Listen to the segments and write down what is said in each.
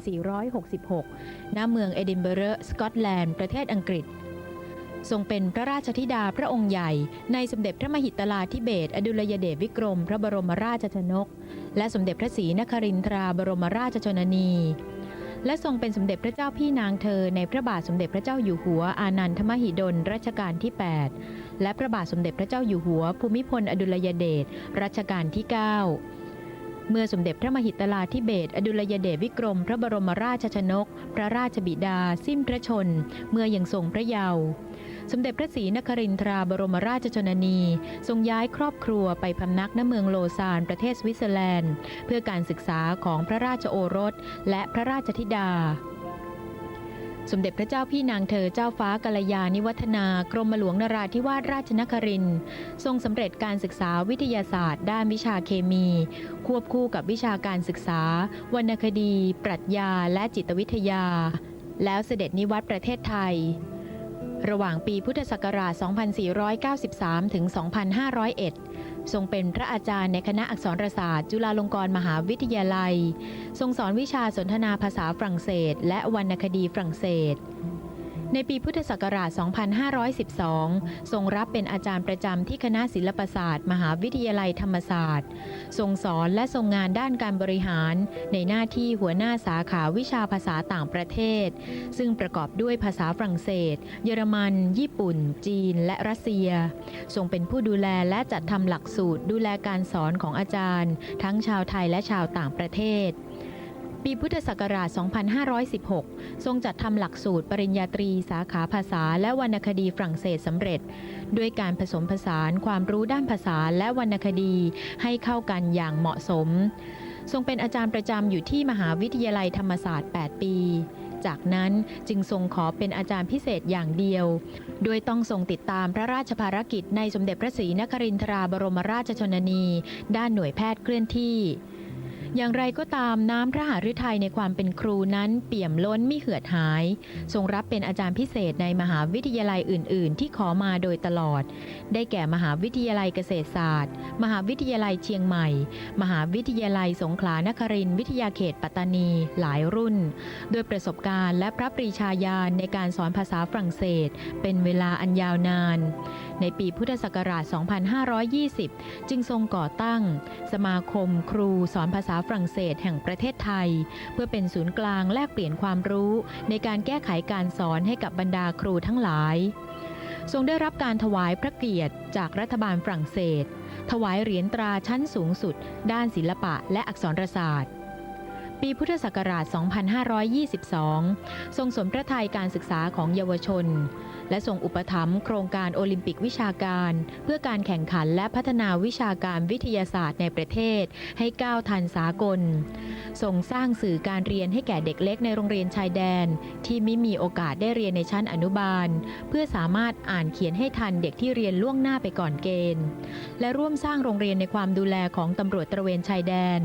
2466 ณ เมืองเอดินบะระสกอตแลนด์ ประเทศอังกฤษ ทรงเป็นพระราชธิดาพระองค์ใหญ่ ในสมเด็จพระมหิตลาธิเบศอดุลยเดชวิกรม พระบรมราชชนก และสมเด็จพระศรีนครินทราบรมราชชนนี และทรงเป็นสมเด็จพระเจ้าพี่นางเธอในพระบาทสมเด็จพระเจ้าอยู่หัวอานันทมหิดลรัชกาลที่ 8 และพระบาทสมเด็จพระเจ้าอยู่หัว ภูมิพลอดุลยเดชรัชกาลที่ 9 เมื่อสมเด็จพระมหิตลาธิเบศอดุลยเดชวิกรม พระบรมราชชนก พระราชบิดา สิ้นพระชน เมื่อยังทรงพระเยาว์สมเด็จพระศรีนครินทราบรมราชชนนี ทรงย้ายครอบครัวไปพำนักณเมืองโลซานประเทศสวิตเซอร์แลนด์ เพื่อการศึกษาของพระราชโอรสและพระราชธิดา สมเด็จพระเจ้าพี่นางเธอเจ้าฟ้ากัลยาณิวัฒนากรมหลวงนราธิวาสราชนครินทรงสำเร็จการศึกษาวิทยาศาสตร์ ด้านวิชาเคมี ควบคู่กับวิชาการศึกษา วรรณคดี ปรัชญา และจิตวิทยา แล้วเสด็จนิวัตประเทศไทย ระหว่างปีพุทธศักราช 2493 ถึง 2501 ทรงเป็นพระอาจารย์ในคณะอักษรศาสตร์ จุฬาลงกรณ์มหาวิทยาลัย ทรงสอนวิชาสนทนาภาษาฝรั่งเศส และวรรณคดีฝรั่งเศส ในปีพุทธศักราช 2512 ทรงรับเป็นอาจารย์ประจำที่คณะศิลปศาสตร์ มหาวิทยาลัยธรรมศาสตร์ ทรงสอนและทรงงานด้านการบริหาร ในหน้าที่หัวหน้าสาขาวิชาภาษาต่างประเทศ ซึ่งประกอบด้วยภาษาฝรั่งเศส เยอรมัน ญี่ปุ่น จีน และรัสเซีย ทรงเป็นผู้ดูแลและจัดทำหลักสูตรดูแลการสอนของอาจารย์ ทั้งชาวไทยและชาวต่างประเทศ ปีพุทธศักราช 2516 ทรงจัดทำหลักสูตรปริญญาตรีสาขาภาษาและวรรณคดีฝรั่งเศสสำเร็จ ด้วยการผสมผสานความรู้ด้านภาษาและวรรณคดีให้เข้ากันอย่างเหมาะสม ทรงเป็นอาจารย์ประจำอยู่ที่มหาวิทยาลัยธรรมศาสตร์ 8 ปี จากนั้นจึงทรงขอเป็นอาจารย์พิเศษอย่างเดียว โดยต้องทรงติดตามพระราชภารกิจในสมเด็จพระศรีนครินทราบรมราชชนนี ด้านหน่วยแพทย์เคลื่อนที่ อย่างไรก็ตามน้ำพระหฤทัยในความเป็นครูนั้นเปี่ยมล้นไม่เหือดหาย ทรงรับเป็นอาจารย์พิเศษในมหาวิทยาลัยอื่น ๆ ที่ขอมาโดยตลอด ได้แก่มหาวิทยาลัยเกษตรศาสตร์ มหาวิทยาลัยเชียงใหม่ มหาวิทยาลัยสงขลานครินทร์วิทยาเขตปัตตานีหลายรุ่น โดยประสบการณ์และพระปรีชาญาณในการสอนภาษาฝรั่งเศส เป็นเวลาอันยาวนาน ในปีพุทธศักราช 2520 จึงทรงก่อตั้ง สมาคมครูสอนภาษาฝรั่งเศสแห่งประเทศไทย เพื่อเป็นศูนย์กลางแลกเปลี่ยนความรู้ในการแก้ไขการสอนให้กับบรรดาครูทั้งหลาย ทรงได้รับการถวายพระเกียรติจากรัฐบาลฝรั่งเศส ถวายเหรียญตราชั้นสูงสุด ด้านศิลปะและอักษรศาสตร์ ปีพุทธศักราช 2522 ทรงสมพระทัยการศึกษาของเยาวชน และทรงอุปถัมภ์โครงการโอลิมปิกวิชาการ เพื่อการแข่งขันและพัฒนาวิชาการวิทยาศาสตร์ในประเทศ ให้ก้าวทันสากล ทรงสร้างสื่อการเรียนให้แก่เด็กเล็กในโรงเรียนชายแดน ที่ไม่มีโอกาสได้เรียนในชั้นอนุบาล เพื่อสามารถอ่านเขียนให้ทันเด็กที่เรียนล่วงหน้าไปก่อนเกณฑ์ และร่วมสร้างโรงเรียนในความดูแลของตำรวจตระเวนชายแดน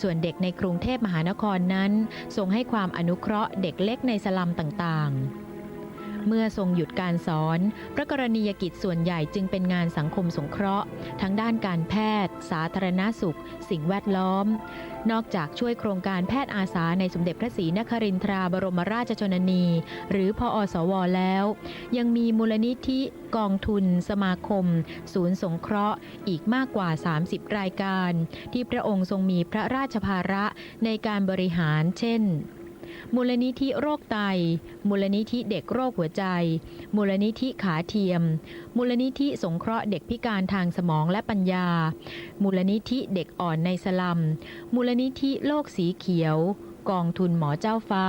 ส่วนเด็กในกรุงเทพมหานครนั้นทรงให้ความอนุเคราะห์เด็กเล็กในสลัมต่างๆ เมื่อทรงหยุดการสอน พระกรณียกิจส่วนใหญ่จึงเป็นงานสังคมสงเคราะห์ ทั้งด้านการแพทย์ สาธารณสุข สิ่งแวดล้อม นอกจากช่วยโครงการแพทย์อาสาในสมเด็จพระศรีนครินทราบรมราชชนนี หรือพออสวแล้ว ยังมีมูลนิธิกองทุน สมาคม ศูนย์สงเคราะห์ อีกมากกว่า 30 รายการ ที่พระองค์ทรงมีพระราชภาระในการบริหาร เช่น มูลนิธิโรคไต มูลนิธิเด็กโรคหัวใจ มูลนิธิขาเทียม มูลนิธิสงเคราะห์เด็กพิการทางสมองและปัญญา มูลนิธิเด็กอ่อนในสลัม มูลนิธิโลกสีเขียว กองทุนหมอเจ้าฟ้า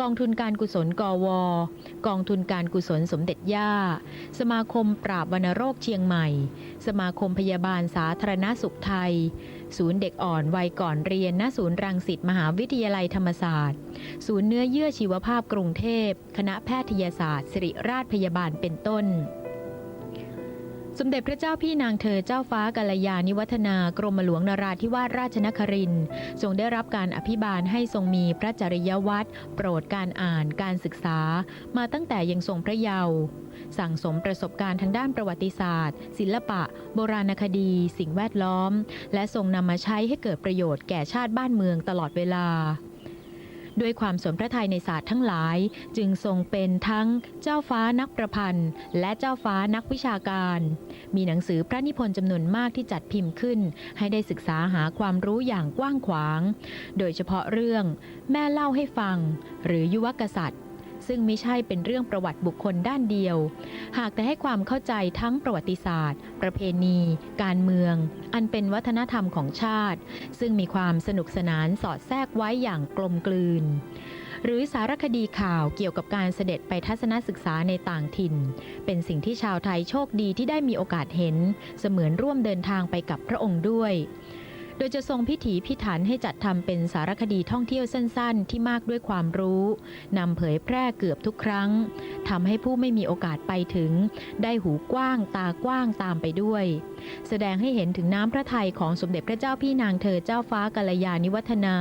กองทุนการกุศลกวกองทุนการกุศลสมเด็จย่า สมาคมปราบวัณโรคเชียงใหม่ สมาคมพยาบาลสาธารณสุขไทย ศูนย์เด็กอ่อนวัยก่อนเรียนณศูนย์รังสิตมหาวิทยาลัยธรรมศาสตร์ ศูนย์เนื้อเยื่อชีวภาพกรุงเทพ คณะแพทยศาสตร์ ศิริราชพยาบาลเป็นต้น สมเด็จพระเจ้าพี่นางเธอเจ้าฟ้ากัลยาณิวัฒนากรมหลวงนราธิวาสราชนครินทรงได้รับการอภิบาลให้ทรงมีพระจริยวัตรโปรดการอ่านการศึกษา มาตั้งแต่ยังทรงพระเยาว์สั่งสมประสบการณ์ทางด้านประวัติศาสตร์ ศิลปะ โบราณคดี สิ่งแวดล้อม และทรงนำมาใช้ให้เกิดประโยชน์แก่ชาติบ้านเมืองตลอดเวลา ด้วยความสนพระทัยในศาสตร์ทั้งหลาย จึงทรงเป็นทั้งเจ้าฟ้านักประพันธ์ และเจ้าฟ้านักวิชาการ มีหนังสือพระนิพนธ์จำนวนมากที่จัดพิมพ์ขึ้น ให้ได้ศึกษาหาความรู้อย่างกว้างขวาง โดยเฉพาะเรื่อง แม่เล่าให้ฟัง หรือยุวกษัตริย์ ซึ่งไม่ใช่เป็นเรื่องประวัติบุคคลด้านเดียว หากแต่ให้ความเข้าใจทั้งประวัติศาสตร์ ประเพณี การเมือง อันเป็นวัฒนธรรมของชาติ ซึ่งมีความสนุกสนานสอดแทรกไว้อย่างกลมกลืนหรือสารคดีข่าวเกี่ยวกับการเสด็จไปทัศนศึกษาในต่างถิ่น เป็นสิ่งที่ชาวไทยโชคดีที่ได้มีโอกาสเห็น เสมือนร่วมเดินทางไปกับพระองค์ด้วย โดยจะทรงพิถีพิถันให้จัดทำเป็นสารคดีท่องเที่ยวสั้นๆ ที่มากด้วยความรู้นำเผยแพร่เกือบทุกครั้งทำให้ผู้ไม่มีโอกาสไปถึง ได้หูกว้างตากว้างตามไปด้วย แสดงให้เห็นถึงน้ำพระทัยของสมเด็จพระเจ้าพี่นางเธอเจ้าฟ้ากัลยาณิวัฒนา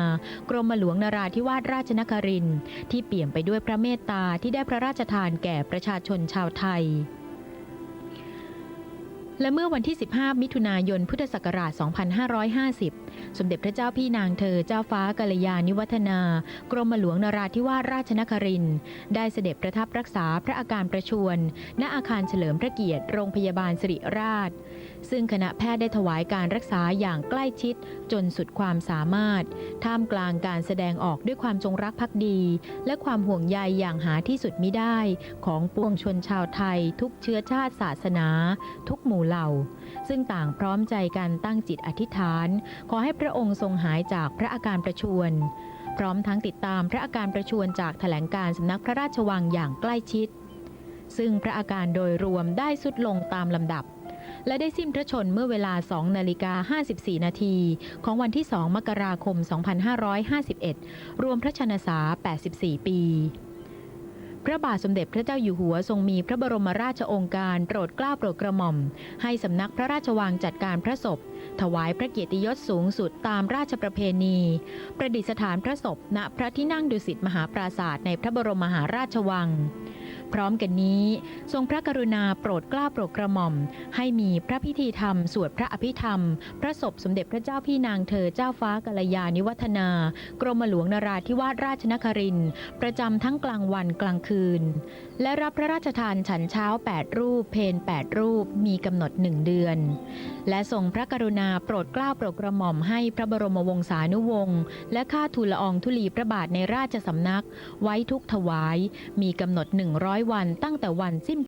กรมหลวงนราธิวาสราชนครินที่เปี่ยมไปด้วยพระเมตตาที่ได้พระราชทานแก่ประชาชนชาวไทย และเมื่อวันที่ 15 มิถุนายน พุทธศักราช 2550 สมเด็จพระเจ้าพี่นางเธอ เจ้าฟ้ากัลยาณิวัฒนา กรมหลวงนราธิวาสราชนครินทร์ได้เสด็จประทับรักษาพระอาการประชวร ณ อาคารเฉลิมพระเกียรติ โรงพยาบาลสิริราช ซึ่งคณะแพทย์ได้ถวายการรักษาอย่างใกล้ชิดจนสุดความสามารถ ท่ามกลางการแสดงออกด้วยความจงรักภักดี และความห่วงใยอย่างหาที่สุดมิได้ ของปวงชนชาวไทย ทุกเชื้อชาติศาสนา ทุกหมู่เหล่า ซึ่งต่างพร้อมใจกันตั้งจิตอธิษฐาน ขอให้พระองค์ทรงหายจากพระอาการประชวรพร้อมทั้งติดตามพระอาการประชวรจากแถลงการสำนักพระราชวังอย่างใกล้ชิด ซึ่งพระอาการโดยรวมได้สุดลงตามลำดับ และได้สิ้นพระชนเมื่อเวลา2นาฬิกา54 นาทีของวันที่ 2 มกราคม 2551 รวมพระชนษา 84 ปี พระบาทสมเด็จพระเจ้าอยู่หัวทรงมีพระบรมราชองค์การโปรดเกล้าโปรดกระหม่อม ให้สำนักพระราชวังจัดการพระศพ ถวายพระเกียรติยศสูงสุดตามราชประเพณี ประดิษฐานพระศพณพระที่นั่งดุสิตมหาปราศาสตร์ในพระบรมมหาราชวัง พร้อมกันนี้ ทรงพระกรุณาโปรดกล้าโปรดกระหม่อม ให้มีพระพิธีธรรม สวดพระอภิธรรม พระศพสมเด็จพระเจ้าพี่นางเธอเจ้าฟ้ากัลยาณิวัฒนา กรมหลวงนราธิวาสราชนครินประจำทั้งกลางวันกลางคืน และรับพระราชทานฉันเช้า 8 รูป เพน8 รูป มีกำหนดหนึ่งเดือน และทรงพระกรุณาโปรดกล้าโปรดกระหม่อมให้พระบรมวงศานุวงศ์และข้าทูลละอองธุลีพระบาทในราชสำนัก ไว้ทุกถวาย มีกำหนด100 วันตั้งแต่วันสิ้น